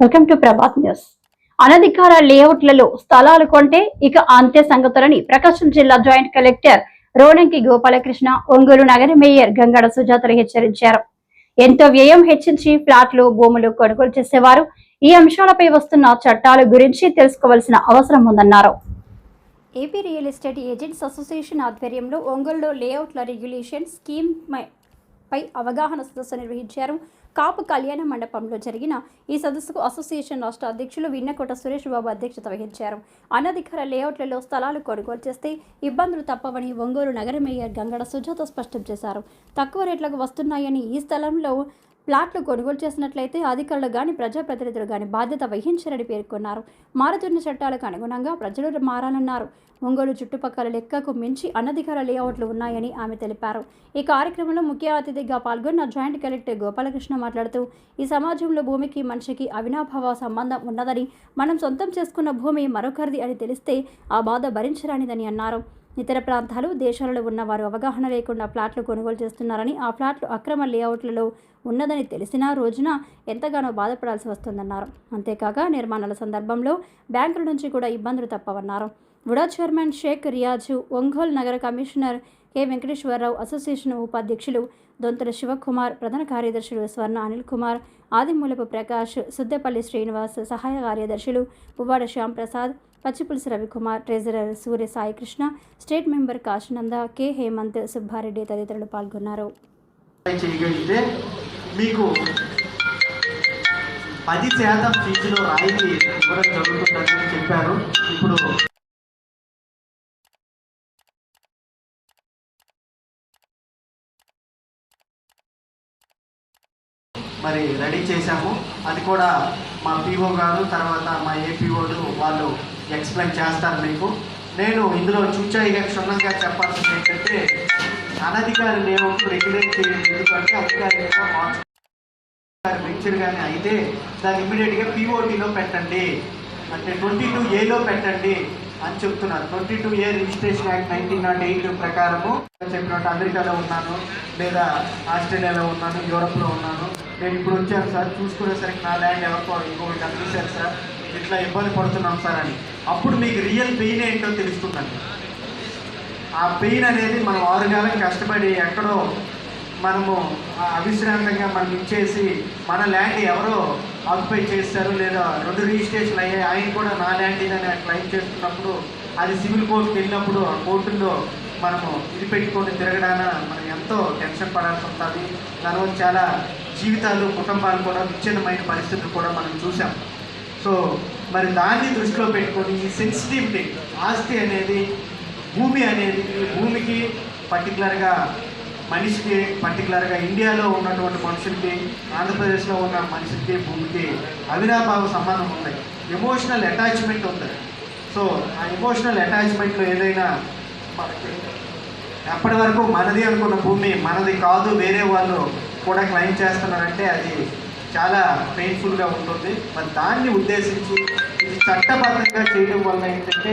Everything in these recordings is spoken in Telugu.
వెల్కమ్ టు ప్రభాత్ న్యూస్ అనధికార లేఅవుట్లలో స్థలాలు కొంటే ఇక అంతే సంగతులని ప్రకాశం జిల్లా జాయింట్ కలెక్టర్ రోనంకి గోపాలకృష్ణ ఒంగోలు నగర మేయర్ గంగడ సుజాతలు హెచ్చరించారు. ఎంతో వ్యయం హెచ్చించి ఫ్లాట్లు భూములు కొనుగోలు చేసేవారు. ఈ అంశాలపై వస్తున్న చట్టాల గురించి తెలుసుకోవాల్సిన అవసరం ఉందన్నారు. AP real estate agents association ఆధ్వర్యంలో ఒంగోలులో లేఅవుట్ల రెగ్యులేషన్ స్కీమ్ పై అవగాహన సదస్సు నిర్వహించారు. కాపు కళ్యాణ మండపంలో జరిగిన ఈ సదస్సుకు అసోసియేషన్ రాష్ట్ర అధ్యక్షులు విన్నకోట సురేష్ బాబు అధ్యక్షత వహించారు. అనధికార లేఅవుట్లలో స్థలాలు కొనుగోలు చేస్తే ఇబ్బందులు తప్పవని ఒంగోలు నగర మేయర్ గంగడ సుజాత స్పష్టం చేశారు. తక్కువ రేట్లకు వస్తున్నాయని ఈ స్థలంలో ప్లాట్లు కొనుగోలు చేసినట్లయితే అధికారులు కానీ ప్రజాప్రతినిధులు కానీ బాధ్యత వహించారని పేర్కొన్నారు. మారుతున్న చట్టాలకు అనుగుణంగా ప్రజలు మారాలన్నారు. ఒంగోలు చుట్టుపక్కల లెక్కకు మించి అనధికార లేఅవుట్లు ఉన్నాయని ఆమె తెలిపారు. ఈ కార్యక్రమంలో ముఖ్య అతిథిగా పాల్గొన్న జాయింట్ కలెక్టర్ గోపాలకృష్ణ మాట్లాడుతూ ఈ సమాజంలో భూమికి మనిషికి అవినాభావ సంబంధం ఉన్నదని మనం సొంతం చేసుకున్న భూమి మరొకరిది అని తెలిస్తే ఆ బాధ భరించరానిదని అన్నారు. ఇతర ప్రాంతాలు దేశాలలో ఉన్న వారు అవగాహన లేకుండా ఫ్లాట్లు కొనుగోలు చేస్తున్నారని ఆ ఫ్లాట్లు అక్రమ లేఅవుట్లలో ఉన్నదని తెలిసిన రోజున ఎంతగానో బాధపడాల్సి వస్తుందన్నారు. అంతేకాక నిర్మాణాల సందర్భంలో బ్యాంకుల నుంచి కూడా ఇబ్బందులు తప్పవన్నారు. వుడా చైర్మన్ షేక్ రియాజు ఒంగోల్ నగర కమిషనర్ కె. వెంకటేశ్వరరావు అసోసియేషన్ ఉపాధ్యక్షులు దొంతల శివకుమార్ ప్రధాన కార్యదర్శులు స్వర్ణ అనిల్ కుమార్ ఆదిమూలపు ప్రకాష్ సుద్దెపల్లి శ్రీనివాస్ సహాయ కార్యదర్శులు Puvvada Shyam Prasad Pachchipulusu Ravikumar treasurer Surya Saikrishna state member Kashinanda K. Hemanth Subbareddy తదితరులు పాల్గొన్నారు. మీకు పది శాతం ఫీజులో రాయితీ ఇవ్వడం జరుగుతుందని చెప్పారు. ఇప్పుడు మరి రెడీ చేశాము. అది కూడా మా పీఓ గారు తర్వాత మా ఏపీఓలు వాళ్ళు ఎక్స్ప్లెయిన్ చేస్తాను మీకు. నేను ఇందులో చూచాయిగా క్షుణ్ణంగా చెప్పాల్సింది ఏంటంటే అనధికారి లేఅవుట్ రెగ్యులేట్ చేయండి ఎందుకంటే అధికారి మీద మార్చు వెంచర్ కానీ అయితే దాన్ని ఇమీడియట్గా పీఓటీలో పెట్టండి. అంటే ట్వంటీ టూ ఏలో పెట్టండి అని చెప్తున్నారు. Twenty two A registration act nineteen naught eight ప్రకారము చెప్పినట్టు అమెరికాలో ఉన్నాను లేదా ఆస్ట్రేలియాలో ఉన్నాను యూరప్లో ఉన్నాను. నేను ఇప్పుడు వచ్చాను సార్. చూసుకునేసరికి నా ల్యాండ్ ఎవరికో ఇంకొకటి అందించాను సార్. ఇట్లా ఇబ్బంది పడుతున్నాం సార్ అని. అప్పుడు మీకు రియల్ పెయిన్ ఏంటో తెలుస్తుందండి ఆ పెయిన్ అనేది మనం ఆరు నెలలకు కష్టపడి ఎక్కడో మనము అవిశ్రాంతంగా మనం ఇచ్చేసి మన ల్యాండ్ ఎవరో ఆక్యుపై చేస్తారు లేదా రెండు రిజిస్ట్రేషన్ అయ్యాయి ఆయన కూడా నా ల్యాండ్ ఇదని క్లైమ్ చేస్తున్నప్పుడు అది సివిల్ కోర్టుకి వెళ్ళినప్పుడు ఆ కోర్టుల్లో మనము ఇది పెట్టుకొని తిరగడాన మనం ఎంతో టెన్షన్ పడాల్సి ఉంటుంది దానివల్ల చాలా జీవితాలు కుటుంబాలు కూడా విచ్ఛిన్నమైన పరిస్థితులు కూడా మనం చూసాం సో మరి దాన్ని దృష్టిలో పెట్టుకొని ఈ సెన్సిటివిటీ ఆస్తి అనేది భూమి అనేది భూమికి పర్టికులర్గా మనిషికి పర్టికులర్గా ఇండియాలో ఉన్నటువంటి మనుషులకి ఆంధ్రప్రదేశ్లో ఉన్న మనిషికి భూమికి అవినాభావ సంబంధం ఉంది. ఎమోషనల్ అటాచ్మెంట్ ఉంది. సో ఆ ఎమోషనల్ అటాచ్మెంట్లో ఏదైనా మనకి ఎప్పటి వరకు మనది అనుకున్న భూమి మనది కాదు వేరే వాళ్ళు కూడా క్లెయిమ్ చేస్తున్నారంటే అది చాలా పెయిన్ఫుల్గా ఉంటుంది. మరి దాన్ని ఉద్దేశించి ఇది చట్టబద్ధంగా చేయడం వల్ల ఏంటంటే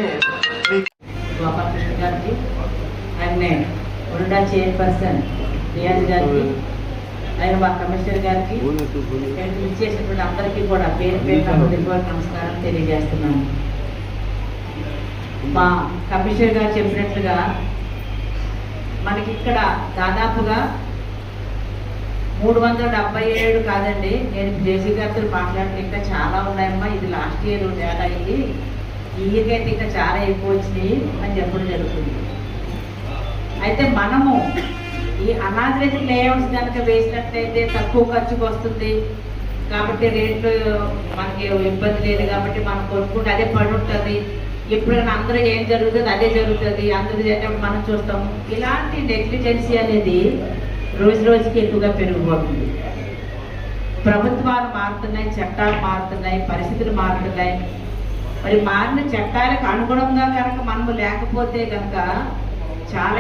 గారికి అండ్ చైర్పర్సన్ రియాజ్ గారికి ఆయన మా కమిషనర్ గారికి ఇచ్చేసినటువంటి అందరికీ కూడా పేరు పేరు నమస్కారం తెలియజేస్తున్నాను. మా కమిషనర్ గారు చెప్పినట్లుగా మనకి ఇక్కడ దాదాపుగా మూడు వందల డెబ్బై ఏడు కాదండి. నేను జేసీ గారితో మాట్లాడితే ఇంకా చాలా ఉన్నాయమ్మా. ఇది లాస్ట్ ఇయర్ డేటా ఇది ఈ ఇయర్కి అయితే ఇంకా చాలా ఎక్కువ వచ్చినాయి అని చెప్పడం జరుగుతుంది. అయితే మనము ఈ అనాథరైజ్డ్ లేఅవుట్స్ కనుక వేసినట్లయితే తక్కువ ఖర్చుకు వస్తుంది. కాబట్టి రేట్లు మనకి ఇబ్బంది లేదు. కాబట్టి మనం కొనుక్కుంటే అదే పడి ఉంటుంది. ఎప్పుడైనా అందరూ ఏం జరుగుతుంది అదే జరుగుతుంది. అందరూ చేసినప్పుడు మనం చూస్తాము. ఇలాంటి నెగ్లిజెన్సీ అనేది రోజు రోజుకి ఎక్కువగా పెరిగిపోతుంది ప్రభుత్వాలు మారుతున్నాయి చట్టాలు మారుతున్నాయి పరిస్థితులు మారుతున్నాయి. మరి మారిన చట్టాలకు అనుగుణంగా కనుక మనము లేకపోతే కనుక చాలా